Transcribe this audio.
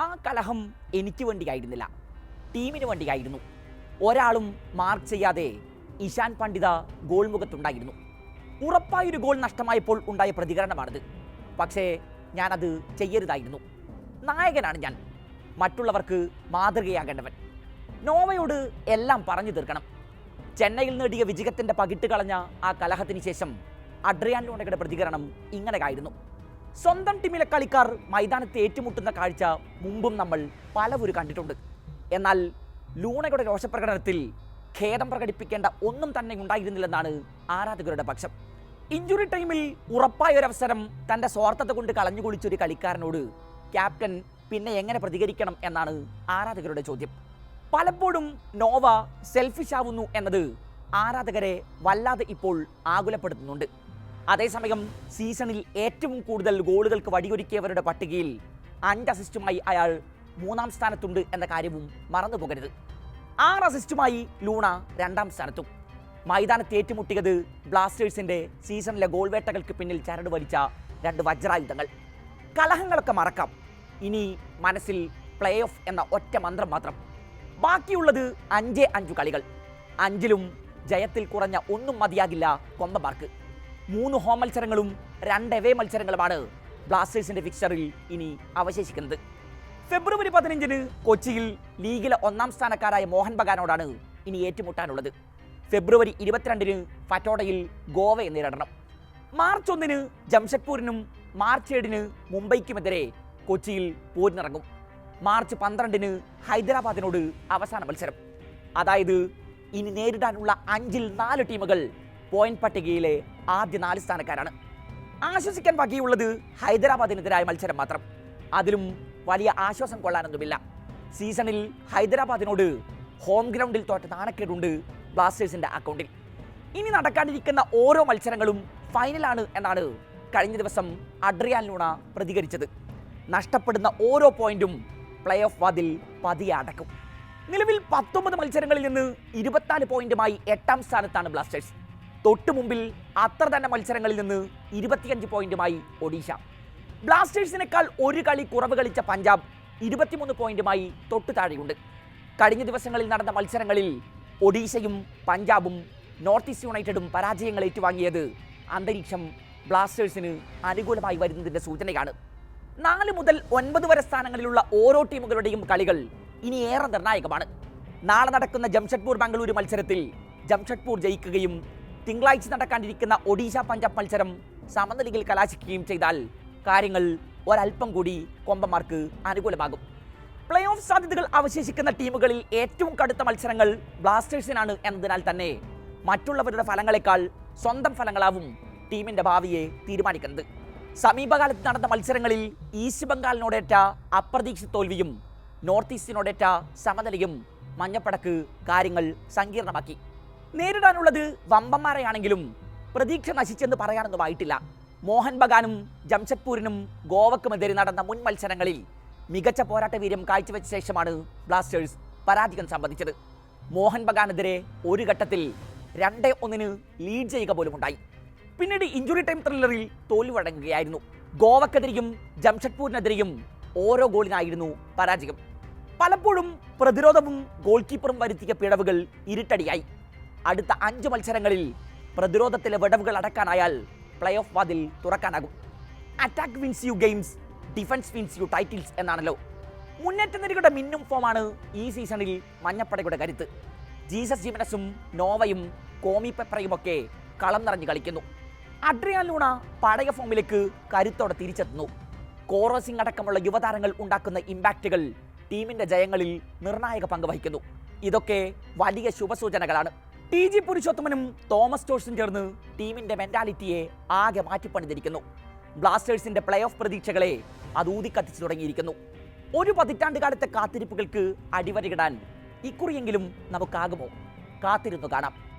ആ കലഹം എനിക്ക് വേണ്ടിയായിരുന്നില്ല ടീമിന് വേണ്ടിയായിരുന്നു ഒരാളും മാർക്ക് ചെയ്യാതെ ഇഷാൻ പണ്ഡിത ഗോൾ മുഖത്തുണ്ടായിരുന്നു. ഉറപ്പായൊരു ഗോൾ നഷ്ടമായപ്പോൾ ഉണ്ടായ പ്രതികരണമാണിത്. പക്ഷേ ഞാനത് ചെയ്യരുതായിരുന്നു. നായകനാണ് ഞാൻ. മറ്റുള്ളവർക്ക് മാതൃകയാകേണ്ടവൻ. നോവയോട് എല്ലാം പറഞ്ഞു തീർക്കണം. ചെന്നൈയിൽ നേടിയ വിജയത്തിന്റെ പകിട്ട് കളഞ്ഞ ആ കലഹത്തിന് ശേഷം അഡ്രിയാൻ ലോണയുടെ പ്രതികരണം ഇങ്ങനെയായിരുന്നു സ്വന്തം ടീമിലെ കളിക്കാർ മൈതാനത്ത് ഏറ്റുമുട്ടുന്ന കാഴ്ച മുമ്പും നമ്മൾ പലവരും കണ്ടിട്ടുണ്ട്. എന്നാൽ ലൂണയുടെ രോഷപ്രകടനത്തിൽ ഖേദം പ്രകടിപ്പിക്കേണ്ട ഒന്നും തന്നെ ഉണ്ടായിരുന്നില്ലെന്നാണ് ആരാധകരുടെ പക്ഷം. ഇഞ്ചുറി ടൈമിൽ ഉറപ്പായ ഒരു അവസരം തന്റെ സ്വാർത്ഥത കൊണ്ട് കളഞ്ഞു കുളിച്ചൊരു കളിക്കാരനോട് ക്യാപ്റ്റൻ പിന്നെ എങ്ങനെ പ്രതികരിക്കണം എന്നാണ് ആരാധകരുടെ ചോദ്യം. പലപ്പോഴും നോവ സെൽഫിഷ് ആവുന്നു എന്നത് ആരാധകരെ വല്ലാതെ ഇപ്പോൾ ആകുലപ്പെടുത്തുന്നുണ്ട്. അതേസമയം സീസണിൽ ഏറ്റവും കൂടുതൽ ഗോളുകൾക്ക് വടിയൊരുക്കിയവരുടെ പട്ടികയിൽ അഞ്ച് അസിസ്റ്റുമായി അയാൾ മൂന്നാം സ്ഥാനത്തുണ്ട് എന്ന കാര്യവും മറന്നു പോകരുത്. ആറ് അസിസ്റ്റുമായി ലൂണ രണ്ടാം സ്ഥാനത്തും. മൈതാനത്ത് ഏറ്റുമുട്ടിയത് ബ്ലാസ്റ്റേഴ്സിന്റെ സീസണിലെ ഗോൾവേട്ടകൾക്ക് പിന്നിൽ ചരട് വലിച്ച രണ്ട് വജ്രായുധങ്ങൾ. കലഹങ്ങളൊക്കെ മറക്കാം. ഇനി മനസ്സിൽ പ്ലേ ഓഫ് എന്ന ഒറ്റ മന്ത്രം മാത്രം. ബാക്കിയുള്ളത് അഞ്ചേ അഞ്ചു കളികൾ. അഞ്ചിലും ജയത്തിൽ കുറഞ്ഞ ഒന്നും മതിയാകില്ല കൊമ്പമാർക്ക് മൂന്ന് ഹോം മത്സരങ്ങളും രണ്ട് എവേ മത്സരങ്ങളുമാണ് ബ്ലാസ്റ്റേഴ്സിന്റെ ഫിക്സറിൽ ഇനി അവശേഷിക്കുന്നത്. ഫെബ്രുവരി പതിനഞ്ചിന് കൊച്ചിയിൽ ലീഗിലെ ഒന്നാം സ്ഥാനക്കാരായ മോഹൻ ബഗാനോടാണ് ഇനി ഏറ്റുമുട്ടാനുള്ളത്. ഫെബ്രുവരി ഇരുപത്തിരണ്ടിന് ഫറ്റോഡയിൽ ഗോവയെ നേരിടണം. മാർച്ച് ഒന്നിന് ജംഷഡ്പൂരിനും മാർച്ച് ഏഴിന് മുംബൈക്കുമെതിരെ കൊച്ചിയിൽ പോരിനിറങ്ങും. മാർച്ച് പന്ത്രണ്ടിന് ഹൈദരാബാദിനോട് അവസാന മത്സരം. അതായത് ഇനി നേരിടാനുള്ള അഞ്ചിൽ നാല് ടീമുകൾ പോയിന്റ് പട്ടികയിലെ ആദ്യ നാല് സ്ഥാനക്കാരാണ്. ആശ്വസിക്കാൻ വകയുള്ളത് ഹൈദരാബാദിനെതിരായ മത്സരം മാത്രം. അതിലും വലിയ ആശ്വാസം കൊള്ളാനൊന്നുമില്ല. സീസണിൽ ഹൈദരാബാദിനോട് ഹോം ഗ്രൗണ്ടിൽ തോറ്റ നാണക്കേടുണ്ട് ബ്ലാസ്റ്റേഴ്സിന്റെ അക്കൗണ്ടിൽ. ഇനി നടക്കാണ്ടിരിക്കുന്ന ഓരോ മത്സരങ്ങളും ഫൈനലാണ് എന്നാണ് കഴിഞ്ഞ ദിവസം അഡ്രിയാൻ ലൂണ പ്രതികരിച്ചത്. നഷ്ടപ്പെടുന്ന ഓരോ പോയിന്റും പ്ലേ ഓഫ് വാതിൽ പതിയെ അടക്കും. നിലവിൽ പത്തൊമ്പത് മത്സരങ്ങളിൽ നിന്ന് ഇരുപത്തിനാല് പോയിന്റുമായി എട്ടാം സ്ഥാനത്താണ് ബ്ലാസ്റ്റേഴ്സ്. തൊട്ടു മുമ്പിൽ അത്ര തന്നെ മത്സരങ്ങളിൽ നിന്ന് ഇരുപത്തിയഞ്ച് പോയിന്റുമായി ഒഡീഷ. ബ്ലാസ്റ്റേഴ്സിനേക്കാൾ ഒരു കളി കുറവ് കളിച്ച പഞ്ചാബ് ഇരുപത്തിമൂന്ന് പോയിന്റുമായി തൊട്ടു താഴെയുണ്ട്. കഴിഞ്ഞ ദിവസങ്ങളിൽ നടന്ന മത്സരങ്ങളിൽ ഒഡീഷയും പഞ്ചാബും നോർത്ത് ഈസ്റ്റ് യുണൈറ്റഡും പരാജയങ്ങൾ ഏറ്റുവാങ്ങിയത് അന്തരീക്ഷം ബ്ലാസ്റ്റേഴ്സിന് അനുകൂലമായി വരുന്നതിന്റെ സൂചനയാണ്. നാല് മുതൽ ഒൻപത് വരെ സ്ഥാനങ്ങളിലുള്ള ഓരോ ടീമുകളുടെയും കളികൾ ഇനി ഏറെ നിർണായകമാണ്. നാളെ നടക്കുന്ന ജംഷഡ്പൂർ ബംഗളൂരു മത്സരത്തിൽ ജംഷഡ്പൂർ ജയിക്കുകയും തിങ്കളാഴ്ച നടക്കാനിരിക്കുന്ന ഒഡീഷ പഞ്ചാബ് മത്സരം സമനിലയിൽ കലാശിക്കുകയും ചെയ്താൽ കാര്യങ്ങൾ ഒരല്പം കൂടി കൊമ്പന്മാർക്ക് അനുകൂലമാകും. പ്ലേ ഓഫ് സാധ്യതകൾ അവശേഷിക്കുന്ന ടീമുകളിൽ ഏറ്റവും കടുത്ത മത്സരങ്ങൾ ബ്ലാസ്റ്റേഴ്സിനാണ് എന്നതിനാൽ തന്നെ മറ്റുള്ളവരുടെ ഫലങ്ങളെക്കാൾ സ്വന്തം ഫലങ്ങളാവും ടീമിന്റെ ഭാവിയെ തീരുമാനിക്കുന്നത്. സമീപകാലത്ത് നടന്ന മത്സരങ്ങളിൽ ഈസ്റ്റ് ബംഗാളിനോടേറ്റ അപ്രതീക്ഷിത തോൽവിയും നോർത്ത് ഈസ്റ്റിനോടേറ്റ സമനിലയും മഞ്ഞപ്പടക്ക് കാര്യങ്ങൾ സങ്കീർണമാക്കി. നേരിടാനുള്ളത് വമ്പന്മാരെയാണെങ്കിലും പ്രതീക്ഷ നശിച്ചെന്ന് പറയാനൊന്നുമായിട്ടില്ല മോഹൻ ബഗാനും ജംഷഡ്പൂരിനും ഗോവക്കുമെതിരെ നടന്ന മുൻ മത്സരങ്ങളിൽ മികച്ച പോരാട്ട വീര്യം കാഴ്ചവെച്ച ശേഷമാണ് ബ്ലാസ്റ്റേഴ്സ് പരാജയം സംബന്ധിച്ചത്. മോഹൻ ബഗാനെതിരെ ഒരു ഘട്ടത്തിൽ രണ്ടേ ഒന്നിന് ലീഡ് ചെയ്യുക പോലും ഉണ്ടായി പിന്നീട് ഇഞ്ചുറി ടൈം ത്രില്ലറിൽ തോൽവി വഴങ്ങുകയായിരുന്നു ഗോവക്കെതിരെയും ജംഷഡ്പൂരിനെതിരെയും ഓരോ ഗോളിനായിരുന്നു പരാജയം. പലപ്പോഴും പ്രതിരോധവും ഗോൾ കീപ്പറും വരുത്തിയ പിഴവുകൾ ഇരുട്ടടിയായി. അടുത്ത അഞ്ച് മത്സരങ്ങളിൽ പ്രതിരോധത്തിലെ വിടവുകൾ അടക്കാനായാൽ പ്ലേ ഓഫ് വാതിൽ തുറക്കാനാകും. Attack wins you games defence wins you titles എന്നാണല്ലോ. മുന്നേറ്റ നിരയുടെ മിന്നും ഫോമാണ് ഈ സീസണിൽ മഞ്ഞപ്പടയുടെ കരുത്ത്. ജീസസ് ജിമനസും നോവയും കോമി ഒക്കെ കളം നിറഞ്ഞു കളിക്കുന്നു. അഡ്രിയാൻ ലൂണ പഴയ ഫോമിലേക്ക് കരുത്തോടെ തിരിച്ചെത്തുന്നു. കോറോസിംഗ് അടക്കമുള്ള യുവതാരങ്ങൾ ഉണ്ടാക്കുന്ന ഇമ്പാക്റ്റുകൾ ടീമിന്റെ ജയങ്ങളിൽ നിർണായക പങ്ക് വഹിക്കുന്നു. ഇതൊക്കെ വലിയ ശുഭസൂചനകളാണ്. ടി ജി പുരുഷോത്തമനും തോമസ് ജോഷും ചേർന്ന് ടീമിന്റെ മെന്റാലിറ്റിയെ ആകെ മാറ്റിപ്പണിതിരിക്കുന്നു. ബ്ലാസ്റ്റേഴ്സിന്റെ പ്ലേ ഓഫ് പ്രതീക്ഷകളെ അത് ഊതിക്കത്തിച്ചു തുടങ്ങിയിരിക്കുന്നു. ഒരു പതിറ്റാണ്ട് കാലത്തെ കാത്തിരിപ്പുകൾക്ക് അടിവരയിടാൻ ഇക്കുറിയെങ്കിലും നമുക്കാകുമോ? കാത്തിരുന്നു കാണാം.